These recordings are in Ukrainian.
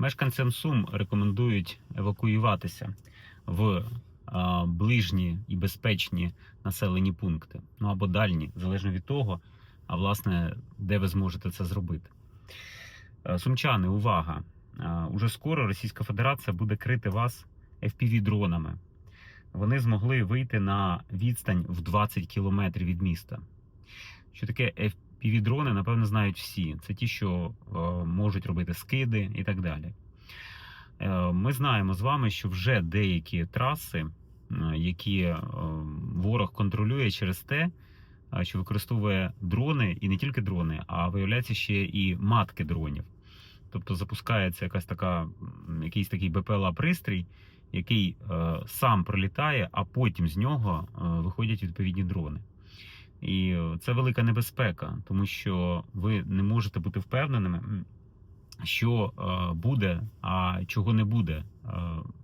Мешканцям Сум рекомендують евакуюватися в ближні і безпечні населені пункти, ну або дальні, залежно від того, а власне, де ви зможете це зробити. Е, Сумчани, увага! Е, Уже скоро Російська Федерація буде крити вас FPV-дронами. Вони змогли вийти на відстань в 20 кілометрів від міста. Що таке FPV-дрони, напевно, знають всі. Це ті, що е, можуть робити скиди і так далі. Е, Ми знаємо з вами, що вже деякі траси, е, які е, ворог контролює через те, е, що використовує дрони і не тільки дрони, а виявляється ще і матки дронів. Тобто запускається якась така, якийсь такий БПЛА-пристрій, який е, сам пролітає, а потім з нього е, виходять відповідні дрони. І це велика небезпека, тому що ви не можете бути впевненими, що е, буде, а чого не буде. Е,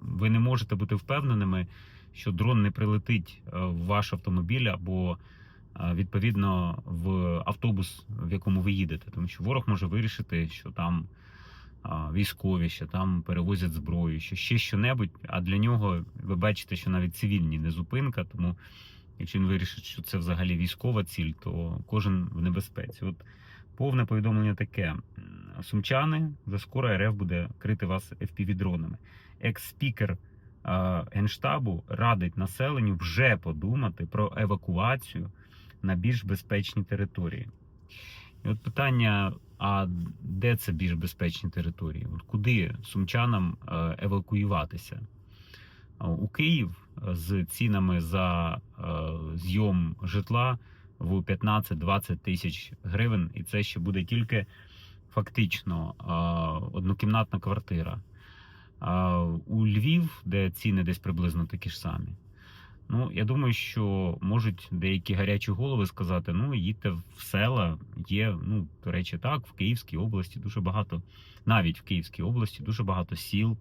ви не можете бути впевненими, що дрон не прилетить е, в ваш автомобіль або відповідно в автобус, в якому ви їдете, тому що ворог може вирішити, що там військові, що там перевозять зброю, що ще що-небудь. А для нього ви бачите, що навіть цивільні не зупинка. Тому якщо він вирішить, що це взагалі військова ціль, то кожен в небезпеці. От повне повідомлення таке: сумчани вже скоро РФ буде крити вас FPV-дронами. Екс-спікер генштабу радить населенню вже подумати про евакуацію на більш безпечні території. І от питання: а де це більш безпечні території? От куди сумчанам е, евакуюватися? А У Київ е, з цінами за е, зйом житла в 15-20 тисяч гривень, і це ще буде тільки фактично е, однокімнатна квартира. У Львів, де ціни десь приблизно такі ж самі. Ну, я думаю, що можуть деякі гарячі голови сказати: ну, їдьте в села, є, ну, до речі, так, в Київській області дуже багато, навіть в Київській області дуже багато сіл,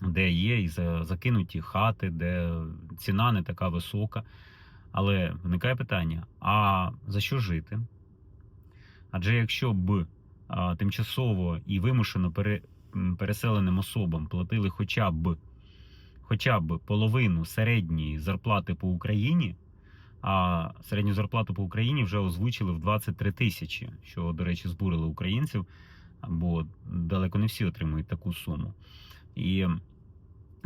де є і закинуті хати, де ціна не така висока. Але виникає питання: а за що жити? Адже якщо б а, тимчасово і вимушено пере, переселеним особам платили хоча б хоча б половину середньої зарплати по Україні, а середню зарплату по Україні вже озвучили в 23 тисячі, що, до речі, збурили українців, бо далеко не всі отримують таку суму. І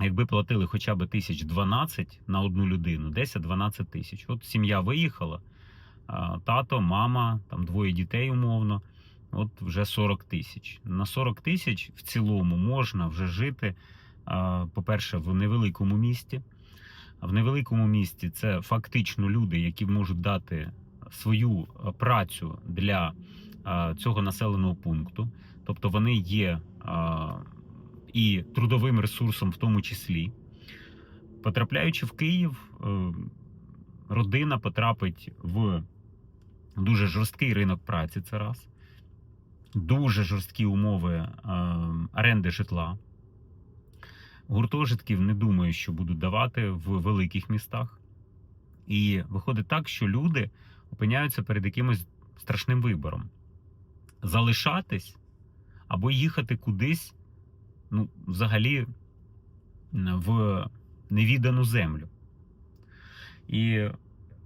якби платили хоча б 1012 на одну людину, 10-12 тисяч. От сім'я виїхала, тато, мама, там двоє дітей умовно. От вже 40 тисяч. На 40 тисяч в цілому можна вже жити по-перше, в невеликому місті. В невеликому місті це фактично люди, які можуть дати свою працю для цього населеного пункту. Тобто вони є і трудовим ресурсом, в тому числі. Потрапляючи в Київ, е, родина потрапить в дуже жорсткий ринок праці. Це раз. Дуже жорсткі умови е, оренди житла. Гуртожитків не думаю, що будуть давати в великих містах. І виходить так, що люди опиняються перед якимось страшним вибором: залишатись або їхати кудись, ну, взагалі, в невідану землю. І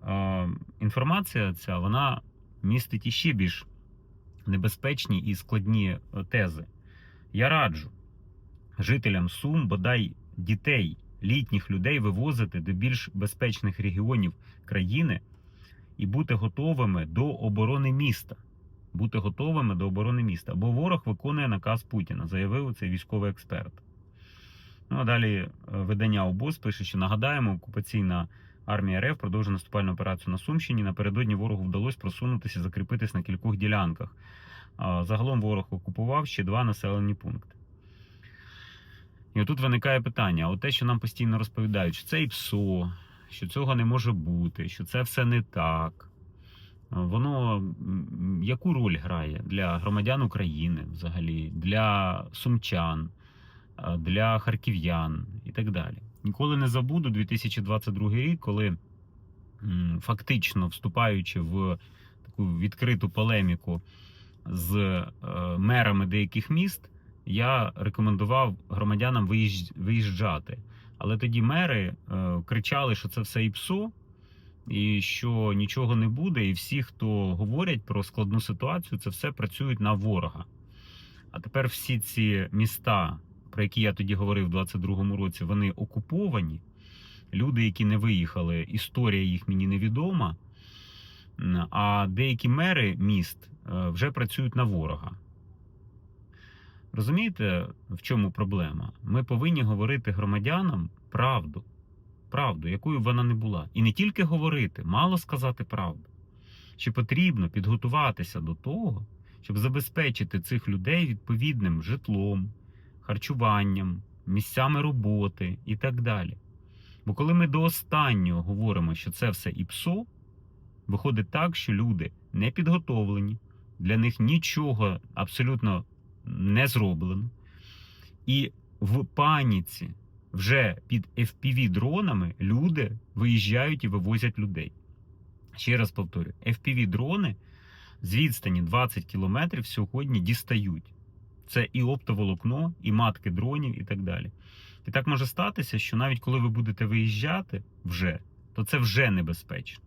е, інформація ця вона містить іще більш небезпечні і складні е, тези. Я раджу жителям Сум, бодай дітей, літніх людей вивозити до більш безпечних регіонів країни і бути готовими до оборони міста. Бути готовими до оборони міста. Бо ворог виконує наказ Путіна, заявив цей військовий експерт. Ну а далі е, видання ОБОЗ пише, що нагадаємо, окупаційна армія РФ продовжує наступальну операцію на Сумщині. Напередодні ворогу вдалося просунутися закріпитись на кількох ділянках. Загалом ворог окупував ще два населені пункти. І отут виникає питання: от те, що нам постійно розповідають, що це і ПСО, що цього не може бути, що це все не так. Воно яку роль грає для громадян України взагалі, для сумчан, для харків'ян і так далі. Ніколи не забуду 2022 рік, коли фактично вступаючи в таку відкриту полеміку з е, мерами деяких міст, я рекомендував громадянам виїжджати. Але тоді мери е, кричали, що це все ІПСО, і що нічого не буде, і всі, хто говорять про складну ситуацію, це все працюють на ворога. А тепер всі ці міста, про які я тоді говорив в 22-му році, вони окуповані. Люди, які не виїхали, історія їх мені невідома. А деякі мери міст е, вже працюють на ворога. Розумієте, в чому проблема? Ми повинні говорити громадянам правду, правду, якою вона не була. І не тільки говорити, мало сказати правду. Чи потрібно підготуватися до того, щоб забезпечити цих людей відповідним житлом, харчуванням, місцями роботи і так далі. Бо коли ми до останнього говоримо, що це все ІПСО, виходить так, що люди не підготовлені, для них нічого абсолютно не зроблено. І в паніці вже під fpv дронами люди виїжджають і вивозять людей. Ще раз повторю: fpv дрони з відстані 20 кілометрів сьогодні дістають. Це і оптоволокно, і матки дронів, і так далі. І так може статися, що навіть коли ви будете виїжджати вже, то це вже небезпечно.